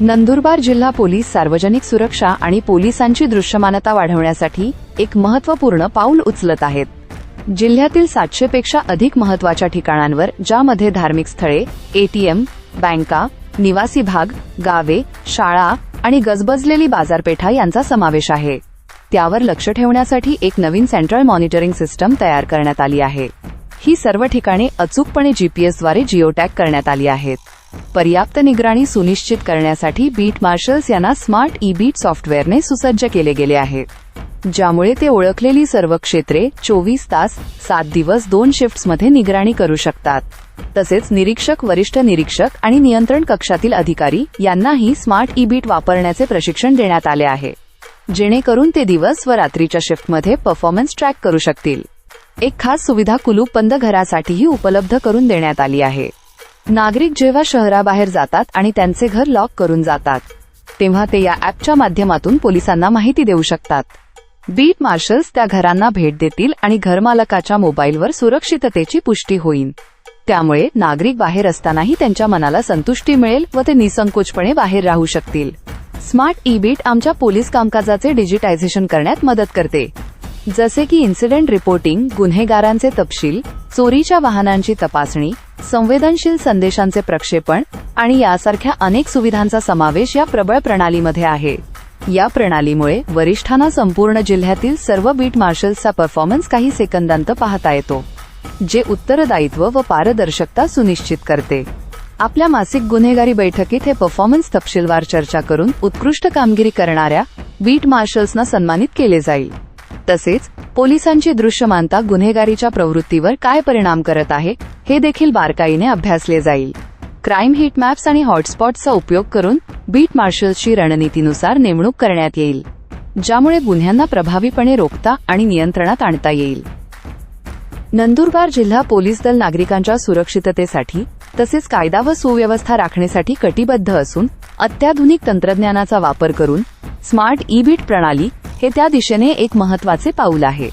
नंदुरबार जिल्हा पोलीस सार्वजनिक सुरक्षा आणि पोलिसांची दृश्यमानता वाढवण्यासाठी एक महत्त्वपूर्ण पाऊल उचलत आहेत. जिल्ह्यातील सातशे पेक्षा अधिक महत्त्वाच्या ठिकाणांवर ज्यामध्ये धार्मिक स्थळे एटीएम बँका निवासी भाग गावे शाळा आणि गजबजलेली बाजारपेठा यांचा समावेश आहे. त्यावर लक्ष ठेवण्यासाठी एक नवीन सेंट्रल मॉनिटरिंग सिस्टम तयार करण्यात आली आहे. ही सर्व ठिकाणे अचूकपणे जीपीएसद्वारे जिओटॅग करण्यात आली आहेत. पर्याप्त निगराणी सुनिश्चित करण्यासाठी बीट मार्शल्स यांना स्मार्ट ई बीट सॉफ्टवेअरने सुसज्ज केले गेले आहे ज्यामुळे ते ओळखलेली सर्व क्षेत्रे चोवीस तास सात दिवस दोन शिफ्ट्समध्ये निगराणी करू शकतात. तसेच निरीक्षक वरिष्ठ निरीक्षक आणि नियंत्रण कक्षातील अधिकारी यांनाही स्मार्ट ई बीट वापरण्याचे प्रशिक्षण देण्यात आले आहे जेणेकरून ते दिवस व रात्रीच्या शिफ्टमध्ये परफॉर्मन्स ट्रॅक करू शकतील. एक खास सुविधा कुलूप बंद घरासाठीही उपलब्ध करून देण्यात आली आहे. नागरिक जेव्हा शहराबाहेर जातात आणि त्यांचे घर लॉक करून जातात तेव्हा ते या ॲपच्या माध्यमातून पोलिसांना माहिती देऊ शकतात. बीट मार्शल्स त्या घरांना भेट देतील आणि घरमालकाच्या मोबाईलवर सुरक्षिततेची पुष्टी होईल. त्यामुळे नागरिक बाहेर असतानाही त्यांच्या मनाला संतुष्टी मिळेल व ते निसंकोचपणे बाहेर राहू शकतील. स्मार्ट ई बीट आमच्या पोलीस कामकाजाचे डिजिटायझेशन करण्यात मदत करते. जसे की इन्सिडेंट रिपोर्टिंग गुन्हेगारांचे तपशील चोरीच्या वाहनांची तपासणी संवेदनशील संदेशांचे प्रक्षेपण आणि यासारख्या अनेक सुविधांचा समावेश या प्रबळ प्रणालीमध्ये आहे. या प्रणालीमुळे वरिष्ठांना संपूर्ण जिल्ह्यातील सर्व बीट मार्शल्सचा परफॉर्मन्स काही सेकंदांत पाहता येतो जे उत्तरदायित्व व पारदर्शकता सुनिश्चित करते. आपल्या मासिक गुन्हेगारी बैठकीत हे परफॉर्मन्स तपशीलवार चर्चा करून उत्कृष्ट कामगिरी करणाऱ्या बीट मार्शल्सना सन्मानित केले जाईल. तसेच पोलिसांची दृश्यमानता गुन्हेगारीच्या प्रवृत्तीवर काय परिणाम करत आहे हे देखील बारकाईने अभ्यासले जाईल. क्राईम हिट मॅप्स आणि हॉटस्पॉटचा उपयोग करून बीट मार्शल्सची रणनीतीनुसार नेमणूक करण्यात येईल ज्यामुळे गुन्ह्यांना प्रभावीपणे रोखता आणि नियंत्रणात आणता येईल. नंदुरबार जिल्हा पोलीस दल नागरिकांच्या सुरक्षिततेसाठी तसेच कायदा व सुव्यवस्था राखण्यासाठी कटिबद्ध असून अत्याधुनिक तंत्रज्ञानाचा वापर करून स्मार्ट ई बीट प्रणाली हे त्या दिशेने एक महत्त्वाचे पाऊल आहे.